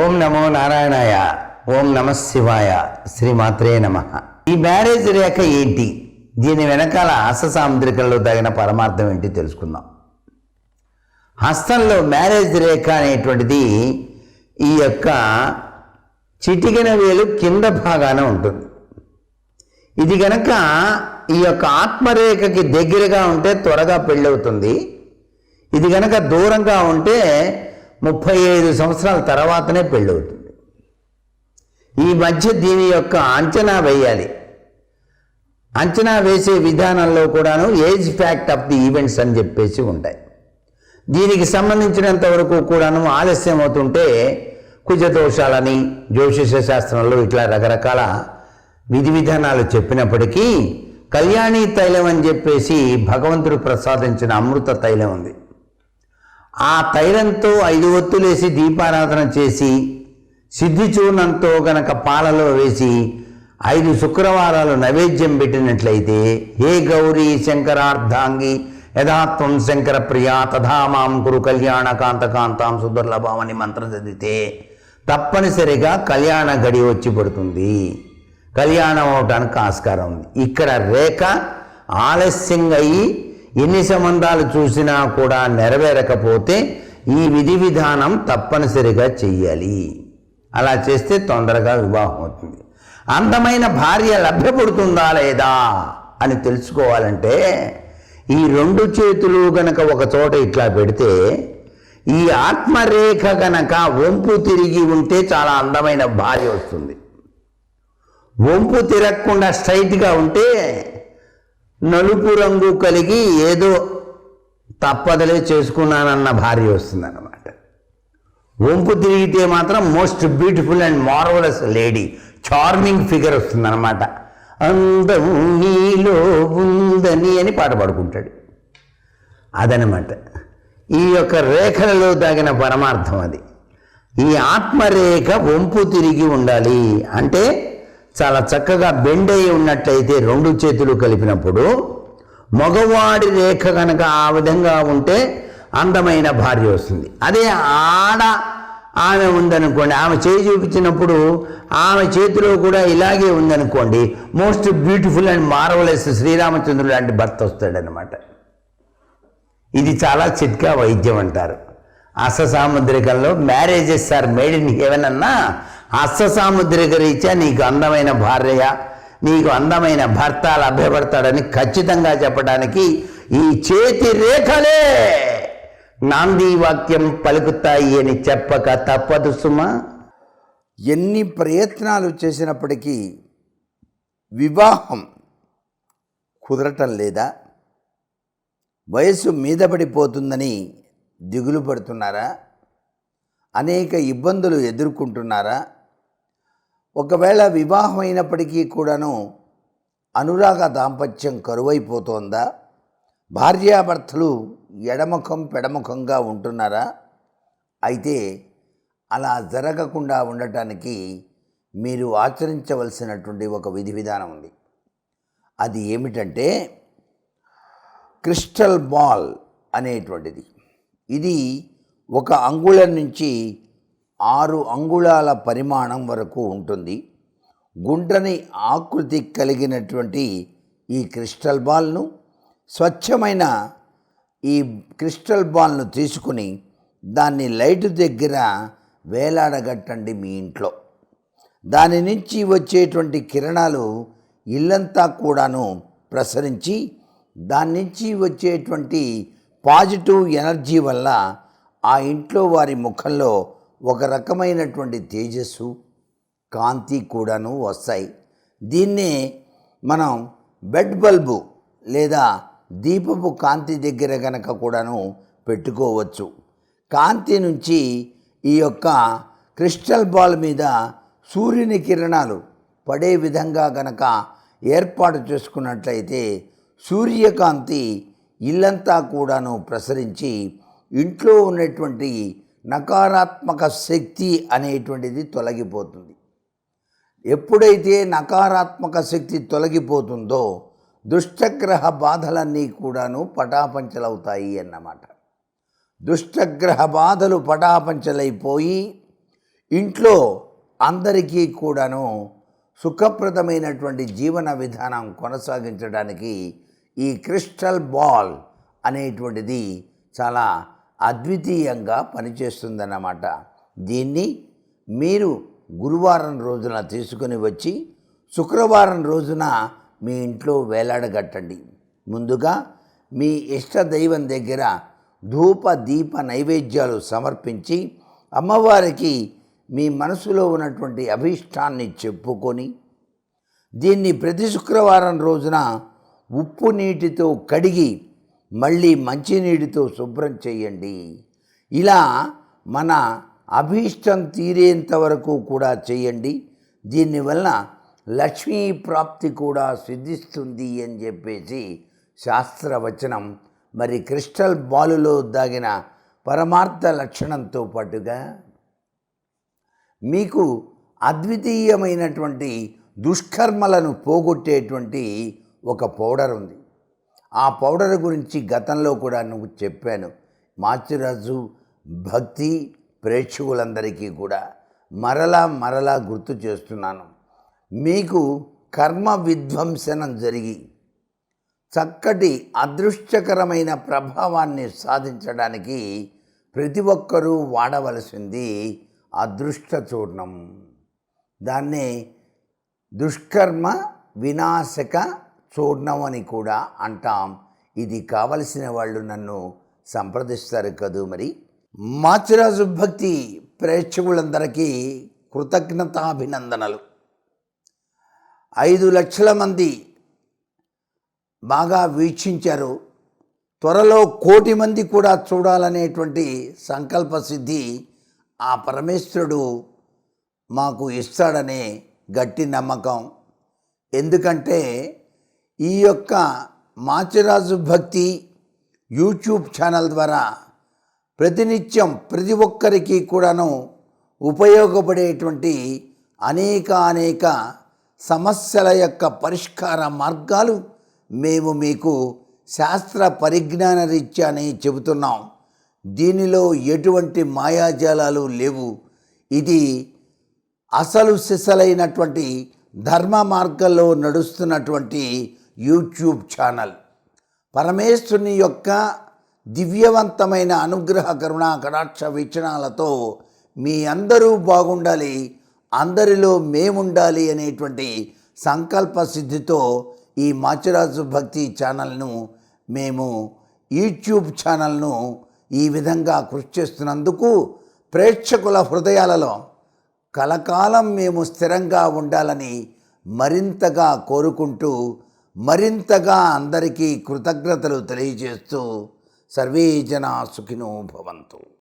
ఓం నమో నారాయణాయ ఓం నమ శివాయ శ్రీమాత్రే నమ. ఈ మ్యారేజ్ రేఖ ఏంటి? దీని వెనకాల హస్త సాముద్రికల్లో తగిన పరమార్థం ఏంటి తెలుసుకుందాం. హస్తంలో మ్యారేజ్ రేఖ అనేటువంటిది ఈ యొక్క చిటికిన వేలు కింద భాగాన ఉంటుంది. ఇది గనక ఈ యొక్క ఆత్మరేఖకి దగ్గరగా ఉంటే త్వరగా పెళ్ళవుతుంది. ఇది గనక దూరంగా ఉంటే ముప్పై ఐదు సంవత్సరాల తర్వాతనే పెళ్ళవుతుంది. ఈ మధ్య దీని యొక్క అంచనా వేయాలి. అంచనా వేసే విధానంలో కూడాను age fact of the events అని చెప్పేసి ఉంటాయి. దీనికి సంబంధించినంత వరకు కూడాను ఆలస్యం అవుతుంటే కుజదోషాలని జ్యోతిష శాస్త్రంలో ఇట్లా రకరకాల విధి విధానాలు చెప్పినప్పటికీ కళ్యాణి తైలం అని చెప్పేసి భగవంతుడు ప్రసాదించిన అమృత తైలం ఉంది. ఆ తైలంతో ఐదు ఒత్తులేసి దీపారాధన చేసి సిద్ధి చూర్ణంతో గనక పాలలో వేసి ఐదు శుక్రవారాలు నైవేద్యం పెట్టినట్లయితే హే గౌరీ శంకరార్ధాంగి యథాత్వం శంకర ప్రియా తథా మాం కురు కళ్యాణ కాంత కాంతాం మంత్రం చదివితే తప్పనిసరిగా కళ్యాణ గడి వచ్చి పడుతుంది. కళ్యాణం అవటానికి ఆస్కారం ఉంది. ఇక్కడ రేఖ ఆలస్యంగా అయ్యి ఎన్ని సంబంధాలు చూసినా కూడా నెరవేరకపోతే ఈ విధి విధానం తప్పనిసరిగా చెయ్యాలి. అలా చేస్తే తొందరగా వివాహం అవుతుంది. అందమైన భార్య లభ్యపడుతుందా లేదా అని తెలుసుకోవాలంటే ఈ రెండు చేతులు గనక ఒక చోట ఇట్లా పెడితే ఈ ఆత్మరేఖ గనక వంపు తిరిగి ఉంటే చాలా అందమైన భార్య వస్తుంది. వంపు తిరగకుండా స్ట్రైట్గా ఉంటే నలుపు రంగు కలిగి ఏదో తప్పదలే చేసుకున్నానన్న భార్య వస్తుందన్నమాట. వంపు తిరిగితే మాత్రం most beautiful and marvellous lady charming figure వస్తుందన్నమాట. అందం నీలో ఉందని అని పాట పాడుకుంటాడు. అదనమాట ఈ యొక్క రేఖలలో దాగిన పరమార్థం అది. ఈ ఆత్మరేఖ వంపు తిరిగి ఉండాలి అంటే చాలా చక్కగా బెండ్ అయి ఉన్నట్లయితే రెండు చేతులు కలిపినప్పుడు మగవాడి రేఖ కనుక ఆ విధంగా ఉంటే అందమైన భార్య వస్తుంది. అదే ఆడ ఆమె ఉందనుకోండి ఆమె చేయి చూపించినప్పుడు ఆమె చేతిలో కూడా ఇలాగే ఉందనుకోండి మోస్ట్ బ్యూటిఫుల్ అండ్ మార్వలెస్ శ్రీరామచంద్రుడు లాంటి భర్త వస్తాడనమాట ఇది చాలా చిట్కా వైద్యం అంటారు. అస సాముద్రికంలో marriages are made in heaven అన్నా అస్స రీత్యా నీకు అందమైన భార్య నీకు అందమైన భర్త లభ్యపడతాడని ఖచ్చితంగా చెప్పడానికి ఈ చేతి రేఖలే నాంది వాక్యం పలుకుతాయి అని చెప్పక తప్పదు సుమా. ఎన్ని ప్రయత్నాలు చేసినప్పటికీ వివాహం కుదరటం లేదా? వయసు మీద పడిపోతుందని దిగులు పడుతున్నారా? అనేక ఇబ్బందులు ఎదుర్కొంటున్నారా? ఒకవేళ వివాహం అయినప్పటికీ కూడాను అనురాగ దాంపత్యం కరువైపోతోందా? భార్యాభర్తలు ఎడముఖం పెడముఖంగా ఉంటున్నారా? అయితే అలా జరగకుండా ఉండటానికి మీరు ఆచరించవలసినటువంటి ఒక విధి విధానం ఉంది. అది ఏమిటంటే క్రిస్టల్ బాల్ అనేటువంటిది. ఇది ఒక అంగుళం నుంచి ఆరు అంగుళాల పరిమాణం వరకు ఉంటుంది. గుండ్రని ఆకృతి కలిగినటువంటి ఈ క్రిస్టల్ బాల్ను స్వచ్ఛమైన ఈ క్రిస్టల్ బాల్ను తీసుకుని దాన్ని లైట్ దగ్గర వేలాడగట్టండి మీ ఇంట్లో. దాని నుంచి వచ్చేటువంటి కిరణాలు ఇల్లంతా కూడాను ప్రసరించి దాని నుంచి వచ్చేటువంటి పాజిటివ్ ఎనర్జీ వల్ల ఆ ఇంట్లో వారి ముఖంలో ఒక రకమైనటువంటి తేజస్సు కాంతి కూడాను వస్తాయి. దీన్నే మనం బెడ్ బల్బు లేదా దీపపు కాంతి దగ్గర కనుక కూడాను పెట్టుకోవచ్చు. కాంతి నుంచి ఈ యొక్క క్రిస్టల్ బాల్ మీద సూర్యుని కిరణాలు పడే విధంగా గనక ఏర్పాటు చేసుకున్నట్లయితే సూర్యకాంతి ఇల్లంతా కూడాను ప్రసరించి ఇంట్లో ఉన్నటువంటి నకారాత్మక శక్తి అనేటువంటిది తొలగిపోతుంది. ఎప్పుడైతే నకారాత్మక శక్తి తొలగిపోతుందో దుష్టగ్రహ బాధలన్నీ కూడాను పటాపంచలవుతాయి అన్నమాట. దుష్టగ్రహ బాధలు పటాపంచలైపోయి ఇంట్లో అందరికీ కూడాను సుఖప్రదమైనటువంటి జీవన విధానం కొనసాగించడానికి ఈ క్రిస్టల్ బాల్ అనేటువంటిది చాలా అద్వితీయంగా పనిచేస్తుందన్నమాట. దీన్ని మీరు గురువారం రోజున తీసుకుని వచ్చి శుక్రవారం రోజున మీ ఇంట్లో వేలాడగట్టండి. ముందుగా మీ ఇష్ట దైవం దగ్గర ధూప దీప నైవేద్యాలు సమర్పించి అమ్మవారికి మీ మనసులో ఉన్నటువంటి అభీష్టాన్ని చెప్పుకొని దీన్ని ప్రతి శుక్రవారం రోజున ఉప్పు నీటితో కడిగి మళ్ళీ మంచినీటితో శుభ్రం చేయండి. ఇలా మన అభీష్టం తీరేంత వరకు కూడా చేయండి. దీనివల్ల లక్ష్మీ ప్రాప్తి కూడా సిద్ధిస్తుంది అని చెప్పేసి శాస్త్రవచనం మరి క్రిస్టల్ బాలులో దాగిన పరమార్థ లక్షణంతో పాటుగా మీకు అద్వితీయమైనటువంటి దుష్కర్మలను పోగొట్టేటువంటి ఒక పౌడర్ ఉంది. ఆ పౌడర్ గురించి గతంలో కూడా నువ్వు చెప్పాను. మాచిరాజు భక్తి ప్రేక్షకులందరికీ కూడా మరలా మరలా గుర్తు చేస్తున్నాను. మీకు కర్మ విధ్వంసనం జరిగి చక్కటి అదృష్టకరమైన ప్రభావాన్ని సాధించడానికి ప్రతి ఒక్కరూ వాడవలసింది అదృష్ట చూర్ణం. దాన్నే దుష్కర్మ వినాశక చూర్ణం అని కూడా అంటాం. ఇది కావలసిన వాళ్ళు నన్ను సంప్రదిస్తారు కదూ మరి? మాచిరాజు భక్తి ప్రేక్షకులందరికీ కృతజ్ఞతాభినందనలు. ఐదు లక్షల మంది బాగా వీక్షించారు. త్వరలో కోటి మంది కూడా చూడాలనేటువంటి సంకల్ప సిద్ధి ఆ పరమేశ్వరుడు మాకు ఇస్తాడనే గట్టి నమ్మకం. ఎందుకంటే ఈ యొక్క మాచిరాజు భక్తి యూట్యూబ్ ఛానల్ ద్వారా ప్రతినిత్యం ప్రతి ఒక్కరికి కూడాను ఉపయోగపడేటువంటి అనేక అనేక సమస్యల యొక్క పరిష్కార మార్గాలు మేము మీకు శాస్త్ర పరిజ్ఞాన రీత్యానే చెబుతున్నాం. దీనిలో ఎటువంటి మాయాజాలాలు లేవు. ఇది అసలు సిసలైనటువంటి ధర్మ మార్గంలో నడుస్తున్నటువంటి యూట్యూబ్ ఛానల్. పరమేశ్వరుని యొక్క దివ్యవంతమైన అనుగ్రహ కరుణ కటాక్ష వీక్షణాలతో మీ అందరూ బాగుండాలి అందరిలో మేముండాలి అనేటువంటి సంకల్ప సిద్ధితో ఈ మాచిరాజు భక్తి ఛానల్ను మేము యూట్యూబ్ ఛానల్ను ఈ విధంగా కృషి చేస్తున్నందుకు ప్రేక్షకుల హృదయాలలో కలకాలం మేము స్థిరంగా ఉండాలని మరింతగా కోరుకుంటూ మరింతగా అందరికీ కృతజ్ఞతలు తెలియజేస్తూ సర్వే జనా సుఖినో భవంతు.